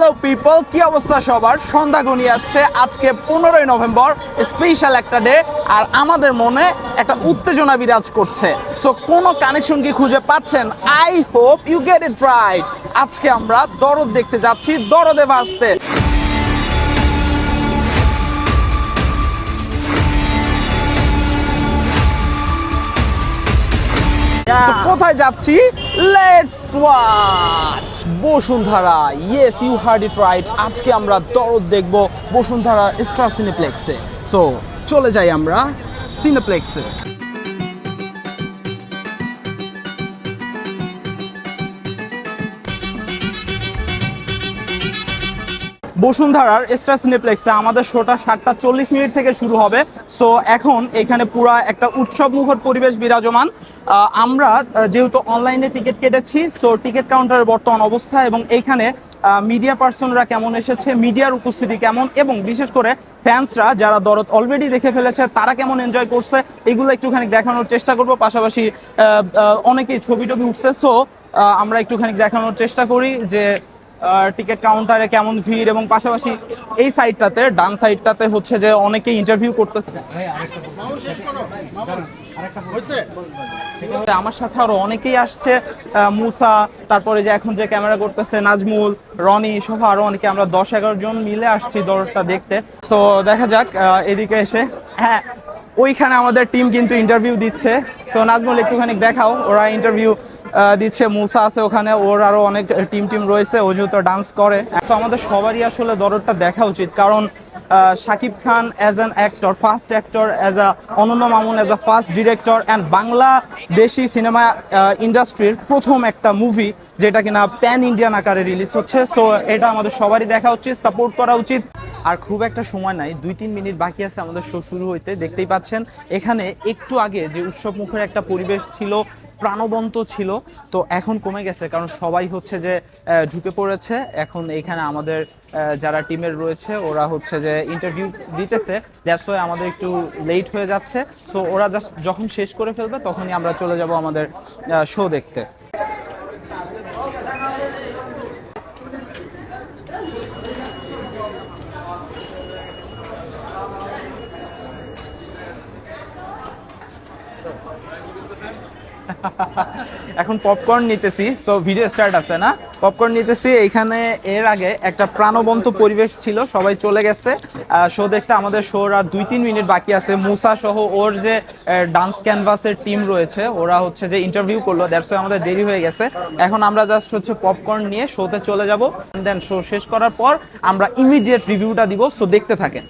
Hello people কি অবস্থা সবার? সন্ধ্যা গনিয়ে আসছে। আজকে পনেরোই নভেম্বর স্পেশাল একটা ডে আর আমাদের মনে একটা উত্তেজনা বিরাজ করছে। সো কোনো কানেকশন কি খুঁজে পাচ্ছেন? I hope you get it right আজকে আমরা দরদ দেখতে যাচ্ছি। দরদে ভাসতে। কোথায় যাচ্ছি? Let's watch Bashundhara. Yes you heard it right আজকে আমরা দরদ দেখব বসুন্ধারা স্টার সিনেপ্লেক্সে। সো চলে যাই আমরা সিনেপ্লেক্সে। বসুন্ধরার স্টার সিনেপ্লেক্সে আমাদের শোটা সাতটা চল্লিশ মিনিট থেকে শুরু হবে। সো এখন এখানে পুরা একটা উৎসব মুখর পরিবেশ বিরাজমান। আমরা যেহেতু অনলাইনে টিকিট কেটেছি সো টিকিট কাউন্টারের বর্তমান অবস্থা এবং এইখানে মিডিয়া পার্সনরা কেমন এসেছে মিডিয়ার উপস্থিতি কেমন, এবং বিশেষ করে ফ্যান্সরা যারা দরদ অলরেডি দেখে ফেলেছে, তারা কেমন এনজয় করছে, এগুলো একটুখানি দেখানোর চেষ্টা করব। পাশাপাশি অনেকেই ছবি টবি উঠছে সো আমরা একটুখানি দেখানোর চেষ্টা করি যে টিকিট কাউন্টারে কেমন ভিড় এবং পাশাপাশি এই সাইডটাতে ডান সাইডটাতে হচ্ছে যে অনেকে ইন্টারভিউ করতেছে। আমার সাথে আরও অনেকেই আসছে মুসা তারপরে যে এখন যে ক্যামেরা করতেছে নাজমুল রনি সহ আরও অনেকে আমরা দশ এগারো জন মিলে আসছি দরটা দেখতে। তো দেখা যাক এদিকে এসে। হ্যাঁ ওইখানে আমাদের টিম কিন্তু ইন্টারভিউ দিচ্ছে। সো নাজমুল, একটুখানি দেখাও। ওরা ইন্টারভিউ দিচ্ছে, মুসা আছে ওখানে, ওর আরও অনেক টিম টিম রয়েছে, ও যেহেতু ডান্স করে। তো আমাদের সবারই আসলে দরদটা দেখা উচিত, কারণ Shakib Khan as an actor first actor as a Anonno Mamun as a first director and Bangladeshi cinema ইন্ডাস্ট্রির প্রথম একটা মুভি যেটা কিনা প্যান ইন্ডিয়ান আকারে রিলিজ হচ্ছে। সো এটা আমাদের সবারই দেখা উচিত সাপোর্ট করা উচিত। আর খুব একটা সময় নাই, দুই তিন মিনিট বাকি আছে আমাদের শো শুরু হইতে, দেখতেই পাচ্ছেন। এখানে একটু আগে যে উৎসব মুখের একটা পরিবেশ ছিল, প্রাণবন্ত ছিল, তো এখন কমে গেছে, কারণ সবাই হচ্ছে যে ঢুকে পড়েছে। এখন এখানে আমাদের যারা টিমের রয়েছে, ওরা হচ্ছে যে ইন্টারভিউ দিতেছে। দ্যাটস ওয়াই আমাদের একটু লেট হয়ে যাচ্ছে। সো ওরা জাস্ট যখন শেষ করে ফেলবে, তখনই আমরা চলে যাব আমাদের শো দেখতে। এখন পপকর্ন নিতেছি সো ভিডিও স্টার্ট আছে না? পপকর্ন নিতেছি, এইখানে এর আগে একটা প্রাণবন্ত পরিবেশ ছিল, সবাই চলে গেছে। শো দেখতে আমাদের শোর আর দুই তিন মিনিট বাকি আছে। মুসা সহ ওর যে ডান্স ক্যানভাসের টিম রয়েছে, ওরা হচ্ছে যে ইন্টারভিউ করল দ্যাটস আমাদের দেরি হয়ে গেছে। এখন আমরা জাস্ট হচ্ছে পপকর্ন নিয়ে শোতে চলে যাব দেন শো শেষ করার পর আমরা ইমিডিয়েট রিভিউটা দিব সো দেখতে থাকেন।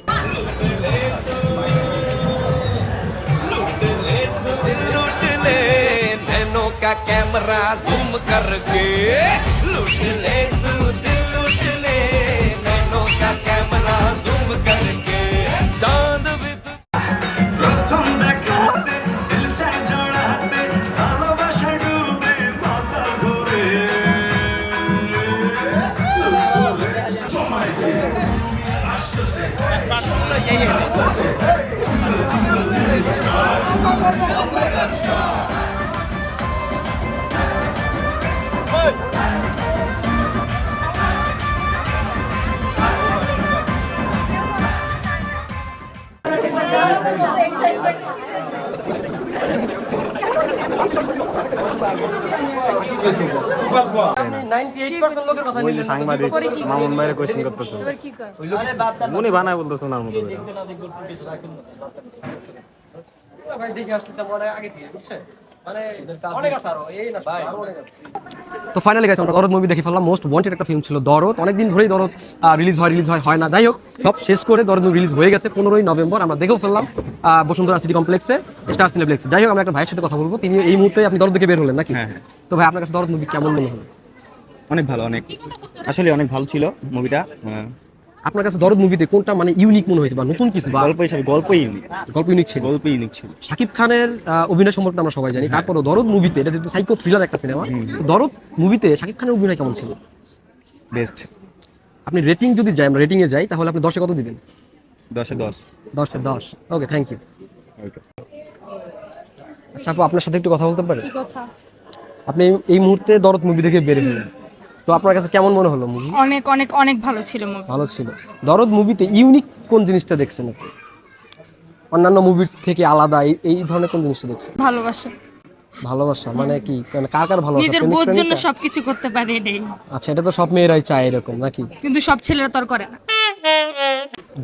का कैमरा जूम करके लूट ले लूट लूट ले नैनो का कैमरा जूम करके चांद भी तू প্রথম দেখাতে দিল চাই জড়াতে ভালোবাসা ডুবে মাথা ঘুরে সময় দিয়ে আসতেছে ওই যে সাংবাদিক মামুন ভাইয়ের কোয়েশ্চেন করতেছে। উনি বানায় বলতেছে ওনার মতো করে। তো ফাইনালি গেছে আমরা দরদ মুভি দেখে ফেললাম। মোস্ট ওয়ান্টেড একটা ফিল্ম ছিল দরদ। অনেকদিন ধরেই দরদ রিলিজ হয় রিলিজ হয় হয় না। যাই হোক সব শেষ করে দরদ মুভি রিলিজ হয়ে গেছে পনেরোই নভেম্বর। আমরা দেখেও ফেললাম আহ, বসুন্ধরা সিটি কমপ্লেক্সে স্টার সিনেপ্লেক্সে যাই হোক আমরা একটা ভাইয়ের সাথে কথা বলব। তিনি এই মুহূর্তে আপনি দরদ দেখে বের হলেন নাকি? তো ভাই আপনার কাছে দরদ মুভি কেমন মনে হলো? অনেক ভালো অনেক। আসলে অনেক ভালো ছিল মুভিটা আপনার কাছে দরদ মুভিতে কোনটা মানে ইউনিক মনে হয়েছে বা নতুন কিছু বা গল্প হিসাবে গল্পই ইউনিক গল্প ইউনিক ছিল। গল্প ইউনিক ছিল। শাকিব খানের অভিনয় সম্পর্কে আমরা সবাই জানি। তারপরও দরদ মুভিতে এটা যেহেতু সাইকো থ্রিলার একটা সিনেমা তো দরদ মুভিতে শাকিব খানের অভিনয় কেমন ছিল? বেস্ট আপনি রেটিং যদি যাই আমরা রেটিংয়ে যাই তাহলে আপনি দশে কত দিবেন? দশে দশ। দশে দশ। ওকে থ্যাংক ইউ আচ্ছা আপু আপনার সাথে একটু কথা বলতে পারি? আপনি এই মুহূর্তে দরদ মুভি দেখে বের হলেন। তো আপনার কাছে কেমন মনে হলো মুভি অনেক অনেক অনেক ভালো ছিল মুভি ভালো ছিল। দরদ মুভিতে ইউনিক কোন জিনিসটা দেখছেন আপনি? অন্যান্য মুভির থেকে আলাদা এই এই ধরনের কোন জিনিসটা দেখছেন? ভালোবাসা। ভালোবাসা মানে কি? মানে কার কার ভালোবাসা? নিজের বোধ জন্য সবকিছু করতে পারে এটাই আচ্ছা এটা তো সব মেয়েরাই চায় এরকম নাকি? কিন্তু সব ছেলেরা তো আর করে না।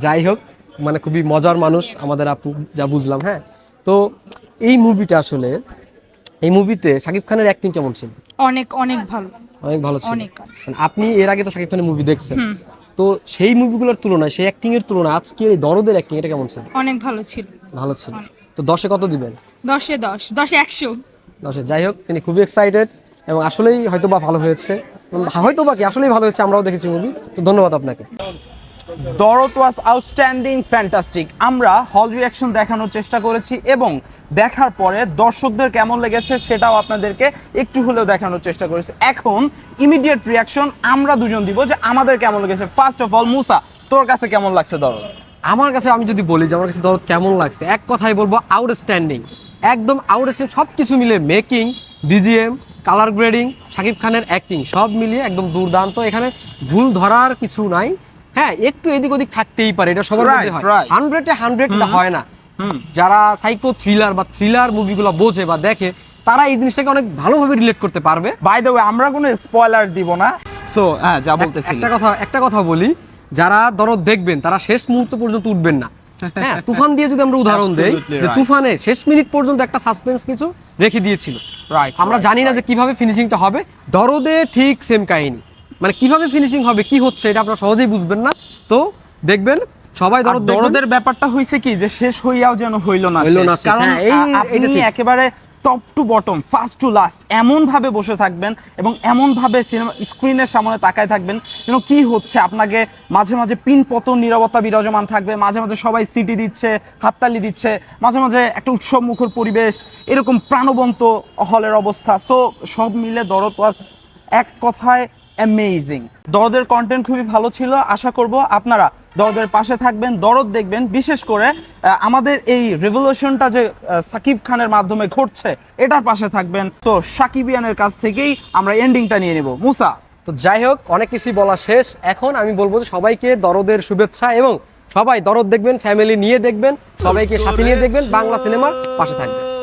যাই হোক মানে খুবই মজার মানুষ আমাদের আপু যা বুঝলাম হ্যাঁ? তো এই মুভিটা আসলে এই মুভিতে শাকিব খানের অ্যাক্টিং কেমন ছিল? অনেক অনেক ভালো। অনেক ভালো ছিল। মানে আপনি এর আগে তো শাকিব খানের মুভি দেখছেন। তো সেই মুভিগুলোর তুলনায় সেই অ্যাক্টিং এর তুলনায় আজকের এই দরদের অ্যাক্টিং এটা কেমন ছিল? অনেক ভালো ছিল। ভালো ছিল। তো দশে কত দিবেন? দশে দশ দশে একশো। দশে। যাই হোক তিনি খুবই এক্সাইটেড এবং আসলেই হয়তো বা ভালো হয়েছে। হয়তো বা কি আসলেই ভালো হয়েছে আমরাও দেখেছি মুভি তো ধন্যবাদ আপনাকে। দরদ ওয়াজ আউটস্ট্যান্ডিং, ফ্যান্টাস্টিক। আমরা হল রিয়াকশন দেখানোর চেষ্টা করেছি এবং দেখার পরে দর্শকদের কেমন লেগেছে সেটাও আপনাদেরকে একটু হলেও দেখানোর চেষ্টা করেছি। এখন ইমিডিয়েট রিয়াকশন আমরা দুজন দিব যে আমাদের কেমন লেগেছে। ফার্স্ট অফ অল মুসা, তোর কাছে কেমন লাগছে দরদ আমার কাছে আমি যদি বলি যে আমার কাছে দরদ কেমন লাগছে, এক কথাই বলব আউটস্ট্যান্ডিং একদম আউটস্ট্যান্ডিং সব কিছু মিলে making DGM colour grading Shakib খানের অ্যাক্টিং সব মিলিয়ে একদম দুর্দান্ত। এখানে ভুল ধরার কিছু নাই। হ্যাঁ একটু এদিক ওদিক থাকতেই পারে এটা সবার মধ্যে হয়। হান্ড্রেডে হান্ড্রেড হয় না। যারা সাইকো থ্রিলার বা থ্রিলার মুভিগুলো বোঝে বা দেখে তারা এই জিনিসটাকে অনেক ভালোভাবে রিলেট করতে পারবে। বাই দ্য ওয়ে আমরা কোনো স্পয়লার দিব না। সো হ্যাঁ যা বলতেছি একটা কথা একটা কথা বলি যারা দরদ দেখবেন তারা শেষ মুহূর্ত পর্যন্ত উঠবেন না। হ্যাঁ তুফান দিয়ে যদি আমরা উদাহরণ দেই যে তুফানে শেষ মিনিট পর্যন্ত একটা সাসপেন্স কিছু রেখে দিয়েছিল। রাইট আমরা জানি না যে কীভাবে ফিনিশিংটা হবে। দরদে ঠিক সেম কাহিনী। মানে কীভাবে ফিনিশিং হবে কি হচ্ছে এটা আপনারা সহজেই বুঝবেন না তো দেখবেন সবাই দেখবেন। দরদের ব্যাপারটা হইছে কি যে শেষ হইয়াও যেন হইল না কারণ হ্যাঁ, এই- আপনি। একেবারে top to bottom first to last এমন ভাবে বসে থাকবেন এবং এমন ভাবে সিনেমা স্ক্রিনের সামনে তাকায় থাকবেন যেন কি হচ্ছে আপনাকে মাঝে মাঝে পিন পতন নিরবতা বিরাজমান থাকবে মাঝে মাঝে সবাই সিটি দিচ্ছে হাততালি দিচ্ছে মাঝে মাঝে একটা উৎসব মুখর পরিবেশ এরকম প্রাণবন্ত হলের অবস্থা সো সব মিলে দরদ ওয়াজ এক কথায় অ্যামেজিং দরদের কন্টেন্ট খুবই ভালো ছিল। আশা করব আপনারা দরদের পাশে থাকবেন, দরদ দেখবেন। বিশেষ করে আমাদের এই রেভলিউশনটা যে সাকিব খানের মাধ্যমে ঘটছে, এটার পাশে থাকবেন। তো সাকিবিয়ানের কাছ থেকেই আমরা এন্ডিংটা নিয়ে নেব। মুসা। তো যাই হোক, অনেক কিছুই বলা শেষ। এখন আমি বলব যে সবাইকে দরদের শুভেচ্ছা এবং সবাই দরদ দেখবেন ফ্যামিলি নিয়ে দেখবেন, সবাইকে সাথে নিয়ে দেখবেন, বাংলা সিনেমার পাশে থাকবেন।